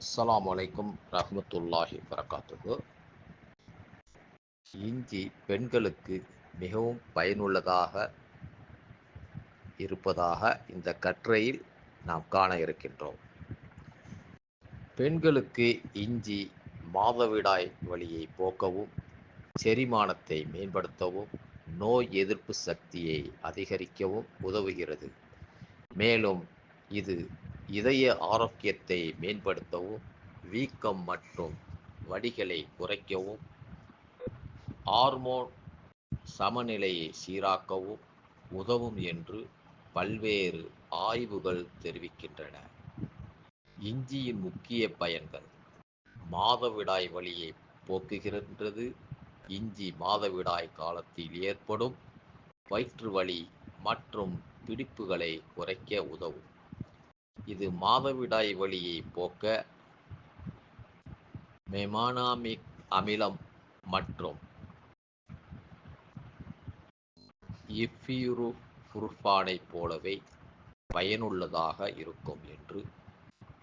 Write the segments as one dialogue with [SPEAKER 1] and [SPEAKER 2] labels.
[SPEAKER 1] அஸ்லாம் வலைக்கும் ரஹமத்துல்லாஹி வரகாத்துகு இஞ்சி பெண்களுக்கு மிகவும் பயனுள்ளதாக இருப்பதாக இந்த கட்டுரையில் நாம் காண இருக்கின்றோம். பெண்களுக்கு இஞ்சி மாதவிடாய் வழியை போக்கவும் செரிமானத்தை மேம்படுத்தவும் நோய் எதிர்ப்பு சக்தியை அதிகரிக்கவும் உதவுகிறது. மேலும் இது இதய ஆரோக்கியத்தை மேம்படுத்தவும் வீக்கம் மற்றும் வடிகளை குறைக்கவும் ஹார்மோன் சமநிலையை சீராக்கவும் உதவும் என்று பல்வேறு ஆய்வுகள் தெரிவிக்கின்றன. இஞ்சியின் முக்கிய பயன்கள் மாதவிடாய் வழியை போக்குகின்றது. இஞ்சி மாதவிடாய் காலத்தில் ஏற்படும் வயிற்று வலி மற்றும் பிடிப்புகளை குறைக்க உதவும். இது மாதவிடாய் வழியை போக்க மெமானாமிக் அமிலம் மற்றும் இஃபியூரு போலவே பயனுள்ளதாக இருக்கும் என்று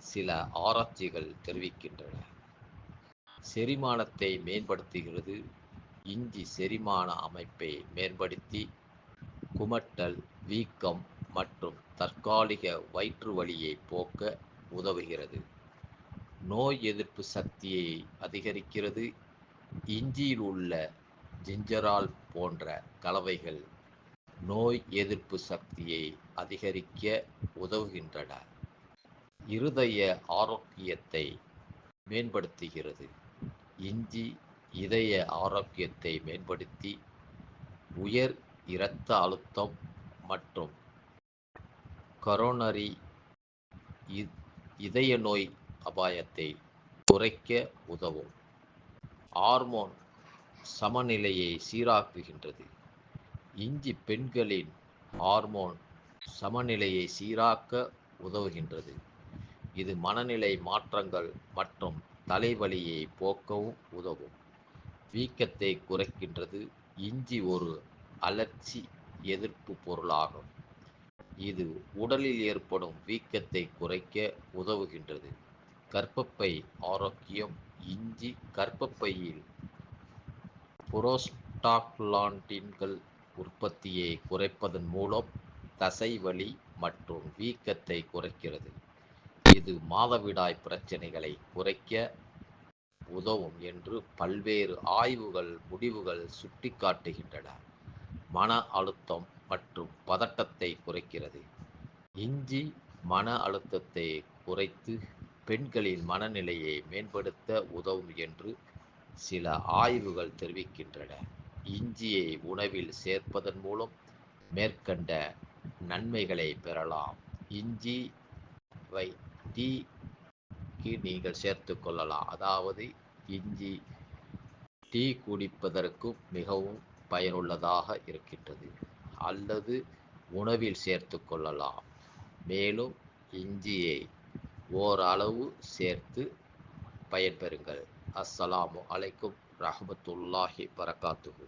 [SPEAKER 1] சில ஆராய்ச்சிகள் தெரிவிக்கின்றன. செரிமானத்தை மேம்படுத்துகிறது. இஞ்சி செரிமான அமைப்பை மேம்படுத்தி குமட்டல் வீக்கம் மற்றும் தற்காலிக வயிற்று வலியை போக்க உதவுகிறது. நோய் எதிர்ப்பு சக்தியை அதிகரிக்கிறது. இஞ்சியில் உள்ள ஜிஞ்சரால் போன்ற கலவைகள் நோய் எதிர்ப்பு சக்தியை அதிகரிக்க உதவுகின்றன. இருதய ஆரோக்கியத்தை மேம்படுத்துகிறது. இஞ்சி இதய ஆரோக்கியத்தை மேம்படுத்தி உயர் இரத்த அழுத்தம் மற்றும் கரோனரி இதய நோய் அபாயத்தை குறைக்க உதவும். ஹார்மோன் சமநிலையை சீராக்குகின்றது. இஞ்சி பெண்களின் ஹார்மோன் சமநிலையை சீராக்க உதவுகின்றது. இது மனநிலை மாற்றங்கள் மற்றும் தலைவலியை போக்கவும் உதவும். வீக்கத்தை குறைக்கின்றது. இஞ்சி ஒரு அலர்ச்சி எதிர்ப்பு பொருளாகும். இது உடலில் ஏற்படும் வீக்கத்தை குறைக்க உதவுகின்றது. கர்ப்பப்பை ஆரோக்கியம் இஞ்சி கர்ப்பப்பையில் புரோஸ்டாக்லாண்டின்கள் உற்பத்தியை குறைப்பதன் மூலம் தசைவலி மற்றும் வீக்கத்தை குறைக்கிறது. இது மாதவிடாய் பிரச்சனைகளை குறைக்க உதவும் என்று பல்வேறு ஆய்வுகள் முடிவுகள் சுட்டிக்காட்டுகின்றன. மன அழுத்தம் மற்றும் பதட்டத்தை குறைக்கிறது. இஞ்சி மன அழுத்தத்தை குறைத்து பெண்களின் மனநிலையை மேம்படுத்த உதவும் என்று சில ஆய்வுகள் தெரிவிக்கின்றன. இஞ்சியை உணவில் சேர்ப்பதன் மூலம் மேற்கண்ட நன்மைகளை பெறலாம். இஞ்சி வை டீக்கு நீங்கள் சேர்த்து கொள்ளலாம். அதாவது இஞ்சி டீ குடிப்பதற்கும் மிகவும் பயனுள்ளதாக இருக்கின்றது. அல்லது உணவில் சேர்த்து கொள்ளலாம். மேலும் இஞ்சியை ஓரளவு சேர்த்து பயன்பெறுங்கள். அஸ்ஸலாமு அலைக்கும் ரஹமத்துல்லாஹி வரகாத்துஹு